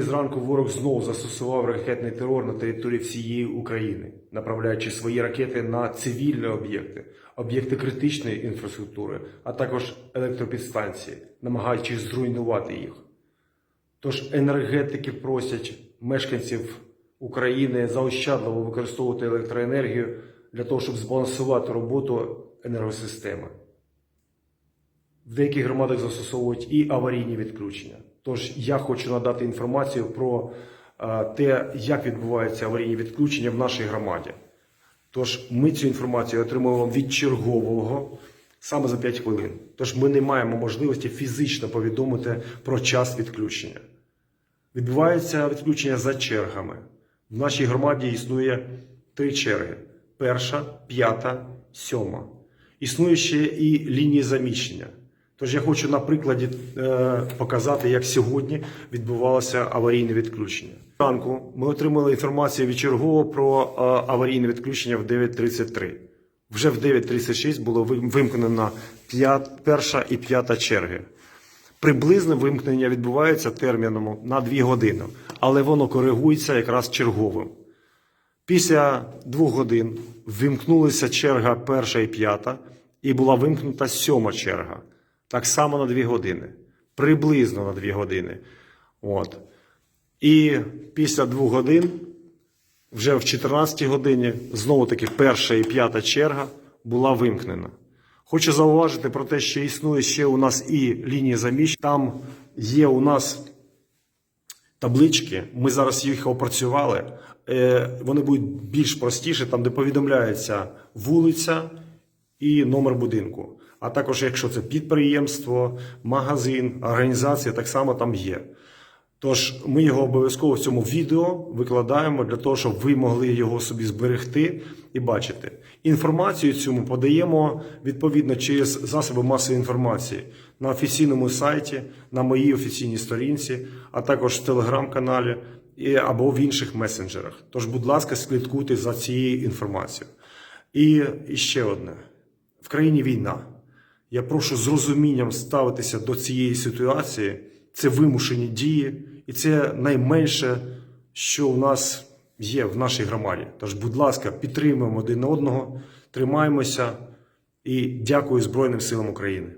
Зранку ворог знову застосував ракетний терор на території всієї України, направляючи свої ракети на цивільні об'єкти, об'єкти критичної інфраструктури, а також електропідстанції, намагаючись зруйнувати їх. Тож енергетики просять мешканців України заощадливо використовувати електроенергію для того, щоб збалансувати роботу енергосистеми. В деяких громадах застосовують і аварійні відключення. Тож я хочу надати інформацію про е, те, як відбуваються аварійні відключення в нашій громаді. Тож ми цю інформацію отримуємо від чергового саме за 5 хвилин. Тож ми не маємо можливості фізично повідомити про час відключення. Відбувається відключення за чергами. В нашій громаді існує три черги: перша, п'ята, сьома. Існує ще і лінії заміщення. Тож я хочу на прикладі е, показати, як сьогодні відбувалося аварійне відключення. Ранку ми отримали інформацію від чергового про е, аварійне відключення в 9.33. Вже в 9.36 було вим- вимкнено перша і п'ята черги. Приблизне вимкнення відбувається терміном на 2 години, але воно коригується якраз черговим. Після двох годин вимкнулася черга перша і п'ята, і була вимкнута сьома черга. Так само на дві години. Приблизно на дві години. От. І після двох годин, вже в 14 годині, знову таки перша і п'ята черга була вимкнена. Хочу зауважити про те, що існує ще у нас і лінії заміщення. Там є у нас таблички, ми зараз їх опрацювали. Е, Вони будуть більш простіші, там де повідомляється вулиця і номер будинку. А також, якщо це підприємство, магазин, організація, так само там є. Тож ми його обов'язково в цьому відео викладаємо для того, щоб ви могли його собі зберегти і бачити. Інформацію цьому подаємо відповідно через засоби масової інформації на офіційному сайті, на моїй офіційній сторінці, а також в телеграм-каналі або в інших месенджерах. Тож, будь ласка, слідкуйте за цією інформацією. І ще одне: в країні війна. Я прошу з розумінням ставитися до цієї ситуації. Це вимушені дії, і це найменше, що у нас є в нашій громаді. Тож, будь ласка, підтримуємо один одного, тримаємося і дякую Збройним силам України.